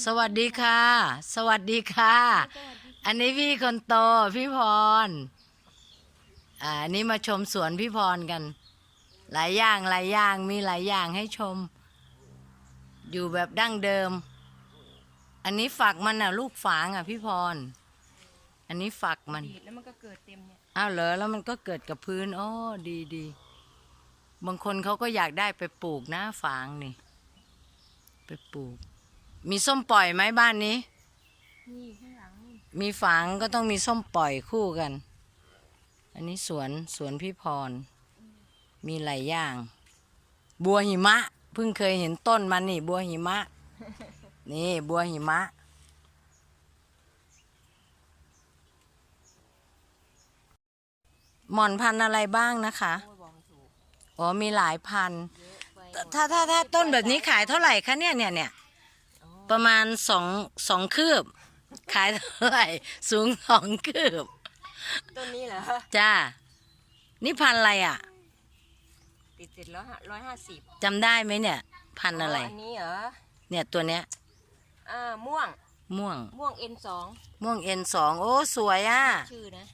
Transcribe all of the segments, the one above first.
สวัสดีค่ะ สวัสดีค่ะ อันนี้พี่คนโตพี่พร อ่าอันนี้มาชมสวนพี่พรกัน หลายอย่างหลายอย่างมีหลายอย่างให้ชม อยู่แบบดั้งเดิม อันนี้ฝักมันอะ ลูกฝางอะพี่พร อันนี้ฝักมัน ดีดแล้วมันก็เกิดเต็มเนี่ยอ้าวเหรอแล้วมันก็เกิดกับพื้นอ๋อดีดีบางคนเขาก็อยากได้ไปปลูกนะฝางนี่ ไปปลูก มีส้มปล่อยไหมบ้านนี้ นี่ข้างหลังนี่มีฝางก็ต้องมีส้มปล่อยคู่กัน อันนี้สวนสวนพี่พร มีหลายอย่าง บัวหิมะ เพิ่งเคยเห็นต้นมันนี่ บัวหิมะ นี่บัวหิมะ หม่อนพันธุ์อะไรบ้างนะคะโอ้ยบอกไม่ถูกอ๋อมีหลายพันธุ์ ถ้าถ้าถ้าต้นแบบนี้ขายเท่าไหร่คะเนี่ยเนี่ยเนี่ย ประมาณสองสองคืบ ขายเท่าไหร่สูงสองคืบ ต้นนี้เหรอจ้า นี่พันธุ์อะไรอะติดติดแล้วร้อยห้าสิบจำได้ไหมเนี่ย พันธุ์อะไร อันนี้เหรอ เนี่ยตัวเนี้ยอ่าม่วง ม่วง ม่วงเอ็นสอง ม่วงเอ็นสองโอ้สวยอะ ชื่อนะ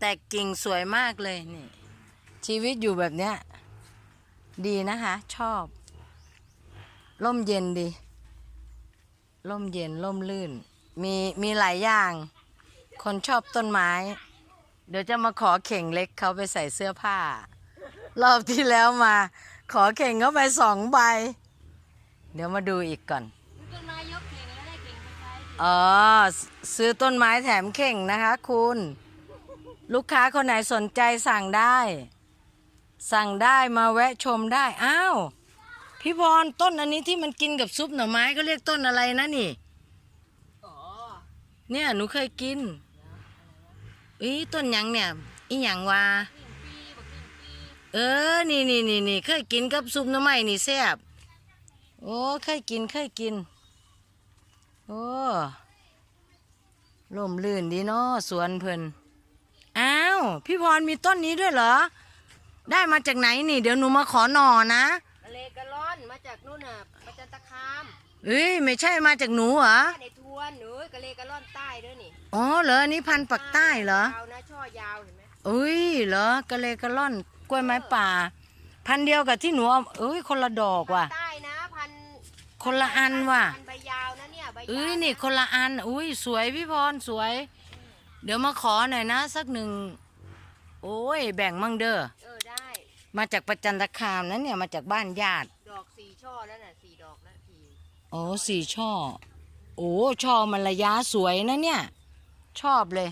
แต่กิ่งสวยมากเลยนี่ ชีวิตอยู่แบบเนี้ย ดีนะคะ ชอบ ร่มเย็นดี ร่มเย็นร่มลื่น มีมีหลายอย่าง คนชอบต้นไม้ เดี๋ยวจะมาขอเข่งเล็กเขาไปใส่เสื้อผ้า รอบที่แล้วมา ขอเข่งเขาไปสองใบ เดี๋ยวมาดูอีกก่อนต้นไม้ยกเก่งแล้วได้เก่งไปใช้อ๋อซซื้อต้นไม้แถมเข่งนะคะ คุณ ลูกค้าคนไหนสนใจสั่งได้ สั่งได้มาแวะชมได้ อ้าว พี่พรต้นอันนี้ที่มันกินกับซุปหน่อไม้ก็เรียกต้นอะไรนะนี่ อ๋อเนี่ยหนูเคยกินอีต้นหยังเนี่ยอีหยังวะเออ นี่นี่นี่นี่เคยกินกับซุปหน่อไม้นี่แซ่บโอ้เคยกินเคยกิน โอ้ร่มรื่นดีเนาะสวนเพิ่นอ้าว พี่พรมีต้นนี้ด้วยเหรอ ได้มาจากไหนนี่ เดี๋ยวหนูมาขอหน่อนะ มาจากนู่นน่ะมาจากตะคามเอ้ยไม่ใช่มาจากหนูเหรอบ้านในทวนหนูกะเลกะล่อนใต้ด้วยนี่อ๋อเหรออันนี้พันธุ์ปักใต้เหรอยาวนะช่อยาวเห็นไหมอุ้ยเหรอกะเลกะล่อนกล้วยไม้ป่า พันธุ์เดียวกับที่หนูเอาเอ้ยคนละดอกว่ะ ใต้นะพันคนละอันว่ะ พันใบยาวนะเนี่ยใบยาวเอ้ยนี่คนละอันอุ้ยสวยพี่พรสวย เดี๋ยวมาขอหน่อยนะ สักหนึ่งโอ้ยแบ่งมั่งเด้อเออได้มาจากประจันตคามนะเนี่ยมาจากบ้านญาติด อกสี่ช่อแล้วน่ะสี่ดอกแล้วสี่โอ้สี่ช่อ โอ้ช่อมันระยะสวยนะเนี่ย ชอบเลย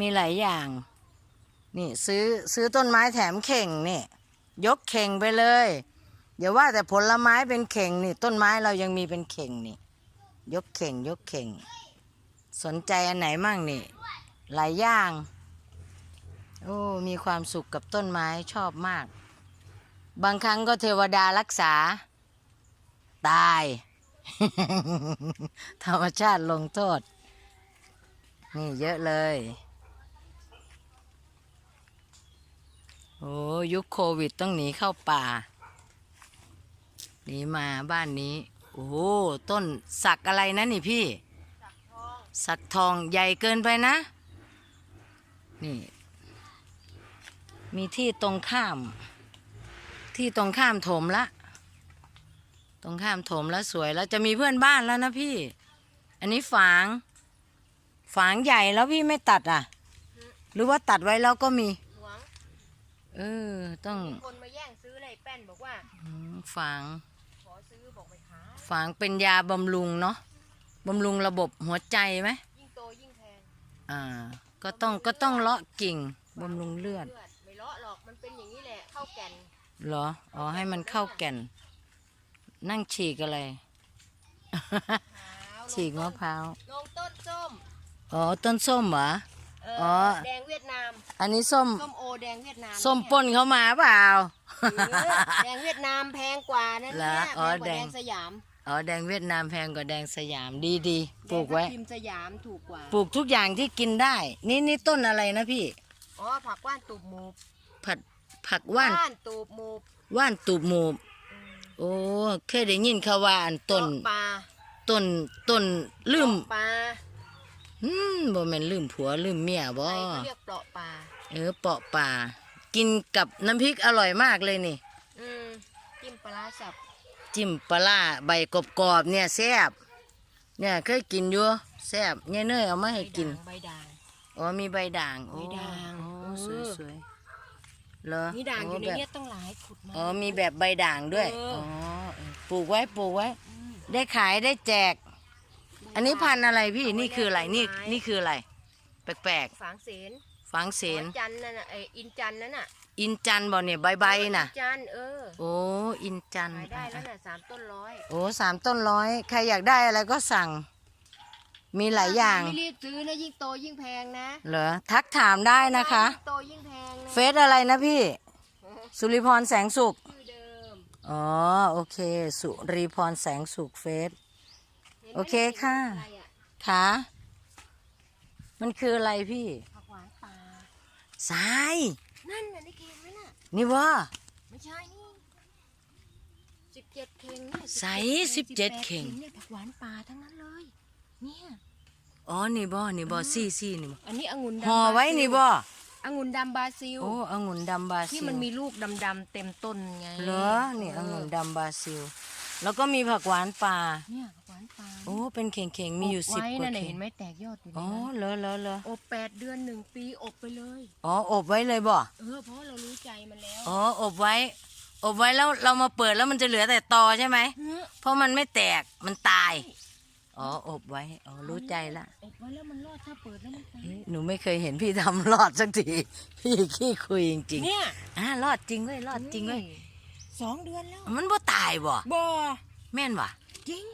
มีหลายอย่าง นี่ซื้อซื้อต้นไม้แถมเข่งนี่ ยกเข่งไปเลยเดี๋ยวว่าแต่ผลไม้เป็นเข่งนี่ ต้นไม้เรายังมีเป็นเข่งนี่ ยกเข่ง ยกเข่ง สนใจอันไหนมั่งนี่ หลายอย่าง โอ้ มีความสุขกับต้นไม้ชอบมาก บางครั้งก็เทวดารักษา ตาย ธรรมชาติลงโทษ นี่เยอะเลย โอ้ยุคโควิดต้องหนีเข้าป่า หนีมาบ้านนี้ โอ้ต้นสักอะไรนะนี่พี่ สักทองสักทองใหญ่เกินไปนะ นี่ มีที่ตรงข้าม ที่ตรงข้ามโถมละ ตรงข้ามโถมแล้วสวยแล้วจะมีเพื่อนบ้านแล้วนะพี่ อันนี้ฝาง ฝางใหญ่แล้วพี่ไม่ตัดอะ หรือว่าตัดไว้แล้วก็มี หวงเออ ต้องคนมาแย่งซื้อเลยแป้นบอกว่า อืมฝาง ขอซื้อบอกไปขายฝางเป็นยาบำรุงเนาะบำรุงระบบหัวใจไหม ยิ่งโตยิ่งแพงอ่า ก็ต้องก็ต้องเลาะกิ่งบำรุงเลือด เลือดไม่เลาะหรอกมันเป็นอย่างนี้แหละเข้าแก่น เหรอ อ๋อ ให้มันเข้าแก่น นั่งฉีกอะไรขาวฉีกมะพร้าว ลงต้นส้ม อ๋อ ต้นส้มเหรอ เออ๋อแดงเวียดนาม อันนี้ส้ม ส้มโอแดงเวียดนามส้มป่นเขามาเปล่าเนี่ยแดงเวียดนามแพงกว่านั่นเหรเนี่อยอ๋แพองกว่าแดแดง งสยามอ๋อ แดงเวียดนามแพงกว่าแดงสยามดีดีปลูกไว้ แดงทับทิมสยามถูกกว่า ปลูกทุกอย่างที่กินได้ นี่นี่ต้นอะไรนะพี่ อ๋อ ผักว่านตูบหมู ผัด ผักว่านว่านตูบหมูว่านตูบหมูบอืมโอ้เคยได้ยินเขาว่าอันต้นเจาะปลาต้นต้นลืมปลาอืมบ่แม่นลืมผัวลืมเมียบ่ไทยเขาเรียกเปลาะปลาเออเปาะป่ากินกับน้ำพริกอร่อยมากเลยนี่อืมจิ้มปลาร้าสับจิ้มปลาร้าใบกรอบๆเนี่ยแซ่บเนี่ยเคยกินอยู่แซ่บเนี่ยเนยเอามาให้กินใบด่างอ๋อมีใบด่างโอ้ใบด่างอ๋อเอสวยอสวย เหรอมีด่างอยู่ในแบบเนี้ยต้องหลายขุดมาอ๋อมีแบบใบด่างด้วยเอออ๋ อ๋อเออปลูกไว้ปลูกไว้มได้ขายได้แจก อันนี้พันธุ์อะไรพี่เอาไว้นี่คืออะไรแลกนี่ไม้นี่คืออะไร แปลกฝางเสนๆฝังเสนหัวจันทร์นั่นน่ะไออินจันทร์นั่นน่ะอินจันทร์บ่เนี่ยใบใบน่ะ อิจันทร์เออโอ้อินจันทร์ขายได้แล้วน่ะสามต้นร้อยโอ้สามต้นร้อย ใครอยากได้อะไรก็สั่ง มีหลายอย่าง ไม่รีบซื้อนะยิ่งโตยิ่งแพงนะเหรอ ทักถามได้นะคะ ยิ่งโตยิ่งแพงนะเฟซอะไรนะพี่ สุริพรแสงสุข ชื่อเดิมอ๋อ โอเค สุริพรแสงสุขเฟซ ห็นไหมโอเคค่ะ อะไรอะค่ะมันคืออะไรพี่ผักหวานป่าทรายนั่นน่ะนี่เค็งไหมน่ะ นี่ว่า ไม่ใช่นี่สิบเจ็ดเข่งเนี่ยใส่17 17เข่งเนี่ยผักหวานป่าทั้งนั้นเลย เนี่ยอ๋อนี่บ่นี่บ่ซี่ซี่นี่บ่อันนี้องุ่นดำห่อไว้บาซิลนี่บ่องุ่นดำบราซิล โอ้องุ่นดำบราซิลที่มันมีลูกดำๆเต็มต้นไงเหรอนี่องุ่นดำบราซิล แล้วก็มีผักหวานป่าเนี่ยผักหวานป่าโอ้เป็นเข่งๆมีอยู่บสิบไว้กว่านั่นน่ะเข่เห็งนไหมแตกยอดอยู่ในอ๋อนั้นเหรอเหรอเหรออบแปดเดือนหนึ่งปีอบไปเลยอ๋ออบไว้เลยบ่เออเพราะเรารู้ใจมันแล้วอ๋ออบไว้อบไว้แล้วเรามาเปิดแล้วมันจะเหลือแต่ตอใช่ไหมเฮ้ยเพราะมันไม่แตกมันตาย อ๋ออบไว้อ๋อรู้ใจละอบไว้แล้วมันรอดถ้าเปิดแล้วมันตายเอ๊ะหนูไม่เคยเห็นพี่ทำรอดสักทีพี่ขี้คุยจริงเนี่ยๆอ่ารอดจริงเว้ยรอดจริงเว้ยสองเดือนแล้วมันบ่ตายบ่บ่แม่นบ่จริง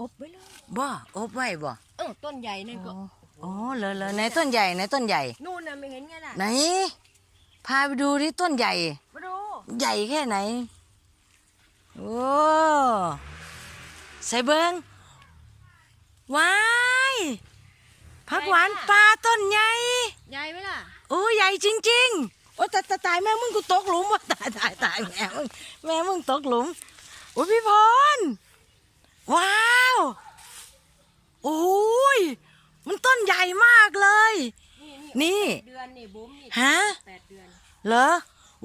อบไว้เลยบ่อบไว้บ่เออต้นใหญ่นั่นก็อ๋อเหรอเหรอไหนต้นใหญ่ไหนต้นใหญ่ นู่นน่ะไม่เห็นไงล่ะไหน พาไปดูที่ต้นใหญ่มาดูใหญ่แค่ไหน โอ้ใส่เบิง ว้ายผักหวานปลาต้นใหญ่ใหญ่ไหมล่ะโอ้ใหญ่จริง ๆ โอ้ตายตายตายแม่มึงกูตกหลุมว่ะตายตายตายแม่มึงแม่มึงตกหลุมโอ้ยพี่พรว้าวโอ้ยมันต้นใหญ่มากเลย นี่เดือนนี่บุ้มนี่ฮะแปดเดือนเหรอ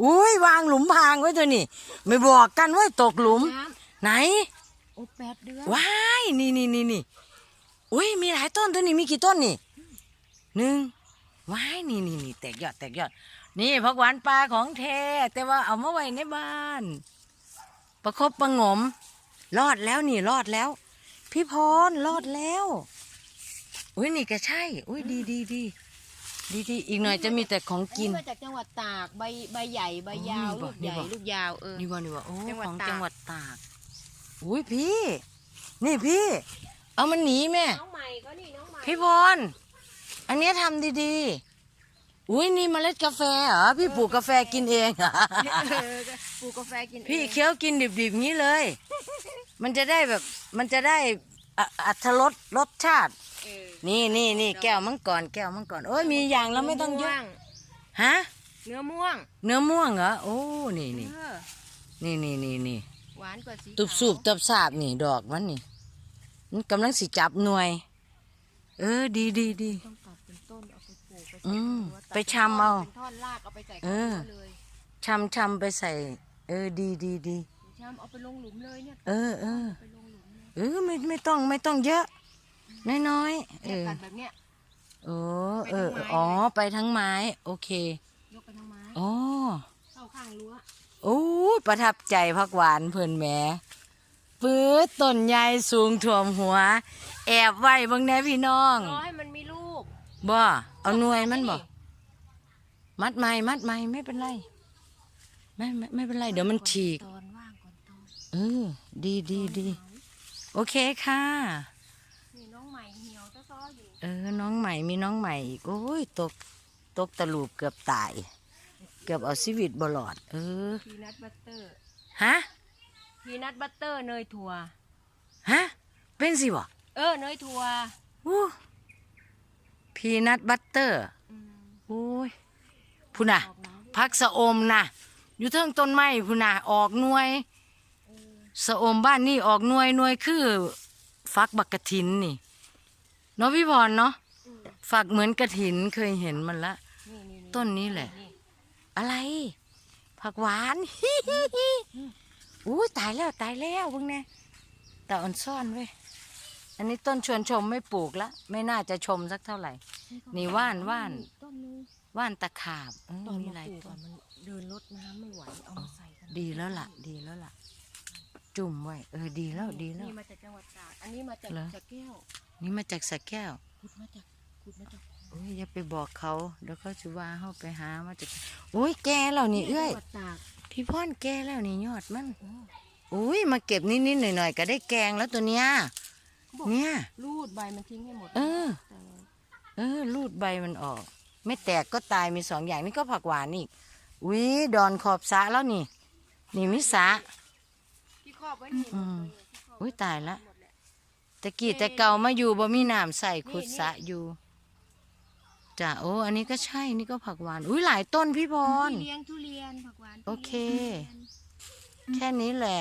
อุ้ยวางหลุมพรางไว้ตัวนี่ไม่บอกกันว่าตกหลุมน้ไหนำอบแปดเดือนว้ายนี่นี่นี่นี่ อุ้ยมีหลายต้นตัวนี้มีกี่ต้นนี่หนึ่งว้ายนี่นี่นี่แตกยอดแตกยอด นี่ผักหวานปลาของแท้แต่ว่าเอามาไว้ในบ้าน ประคบประหงม รอดแล้วนี่รอดแล้ว พี่พรรอดแล้ว อุ้ยนี่ก็ใช่ อุ้ยดีดีดีดีดีอีกหน่อยจะมีแต่ของอันกินี้นมาจากจังหวัดตากใบใบใหญ่ใบยาวอ๋อลูกใหญ่นี่บ่ลูกยาวเออนี่ว่านี่ว่าโอ้จังหวัดของตากจังหวัดตาก อุ้ยพี่ นี่พี่ เอามันหนีแม่ น้องใหม่ก็นี่น้องใหม่พี่พร อันเนี้ยทำดีๆ อุ้ยนี่เมล็ดกาแฟเหรอ พี่ปลูกกาแฟกินเองเหรอ เออปลูกกาแฟกินพี่เองเคี้ยวกินดิบๆงี้เลย มันจะได้แบบ มันจะได้อะอัตรสรสชาติ เออนี่นี่นี่แก้วมังกรแก้วมังกรโอ้ยมีอย่างแล้วไม่ต้องเยอะฮะ เนื้อม่วงเนื้อม่วงเหรอ โอ้ นี่นี่เออนี่นี่นี่นี่หวานกว่าสีตุบสูบตับสาบนี่ดอกมันนี่ มันกำลังสิจับหน่วย เออ ดีดีดี ต้องตัดเป็นต้นเอาไปปลูกไปอืใส่มรั้วตัดไปชำเอาเป็นท่อนรากเอาไปใส่เอข้างอรั้วเลยชำชำไปใส่ เออ ดีดีดี ชำเอาไปลงหลุมเลยเนี่ยเออเออ ไปลงหลุมเลยเออ ไม่ไม่ต้องไม่ต้องเยอะ น้อยๆเอเนี่ยอตัดแบบเนี้ย โอ้เออไปทั้งไม้อ๋อ ไปทั้งไม้ โอเคยกไปทั้งไม้อ๋อ เข้าข้างรั้วโอ้ยประทับใจพักหวานเพื่อนแหม ปื้ดต้นใหญ่สูงถ่วมหัว แอบไว้เบางแน่พี่น้องรอให้มันมีลูกบ่เอาหน่วยมันบ่มัดไม้มัดไม้ไม่เป็นไรไม่ไม่ไม่เป็นไร เดี๋ยวมันฉีกตอนว่างก่อนตอนเออดีดีดีโอเคค่ะนี่น้องใหม่เหี่ยวจะซ้ออยู่เออน้องใหม่มีน้องใหม่อีกโอ้ยตกตกตะลูบเกือบตาย เกือบเอาชีวิตบลอด เออ พีนัทบัตเตอร์ฮะ พีนัทบัตเตอร์เนยถั่ว ฮะ เป็นสิบ่เออ เนยถั่วอู้พีนัทบัตเตอร์อืมโอ้ยพูน่ะออกน้ำพักสะอมน่ะอยู่เทิงต้นไม้พูน่ะ ออกหน่วยสะอมบ้านนี่ออกหน่วยหน่วยคือ ฟักบักกระถินนี่เนาะพี่พรเนาะอืมฝักเหมือนกระถินเคยเห็นมันละนี่นี่ต้นนี้แหละนี่อะไร ผักหวานอู้ตายแล้วตายแล้วพวกเนี้ยแต่อ่อนซ่อนเว้ยอันนี้ต้นชวนชมไม่ปลูกละไม่น่าจะชมสักเท่าไหร่ นี่ว่านว่านต้นนึงว่านตะขาบเออตอนมีมาหลายปลูกต้อะนมันเดินรดน้ำไม่ไหวเอามาใส่กันดีแล้วล่ะ ดีแล้วล่ะ จุ่มไว้เออดีแล้วดีแล้ว นี่มาจากจังหวัดตราดอันนี้มาจากเหรอ จากแก้วนี่มาจากสระแก้วขุดมาจากขุดมาจากโอ้ยอย่าไปบอกเขาเดี๋ยวเขาจะว่าเขาไปหามาจากโอ้ยแกแล้วนี่เอ้ยจังหวัดตราดพี่พ่อนแกแล้วนี่ยอดมันโอ้อุ้ ยมาเก็บนิดๆหน่อยๆก็ได้แกงแล้วตัวเนี้ยเนี่ยรูดใบมันทิ้งให้หมด เออแต่เออรูดใบมันออก ไม่แตกก็ตายมีสองอย่างนี่ก็ผักหวานอีกอุ้ยดอนขอบสระแล้วนี่ นี่มิสระที่ครอบไว้นี่อืมที่ครบอุ๊ยตายละหมดแหตะกี้แต่เก่ามาอยู่บ่มีน้ำใส่ขุดสระอยู่จ้ะโอ้อันนี้ก็ใช่นี่ก็ผักหวาน อุ้ยหลายต้นพี่พรที่เลี้ยงทุเรียนผักหวานโอเคที่ลี้ยงทุรียน แค่นี้แหละ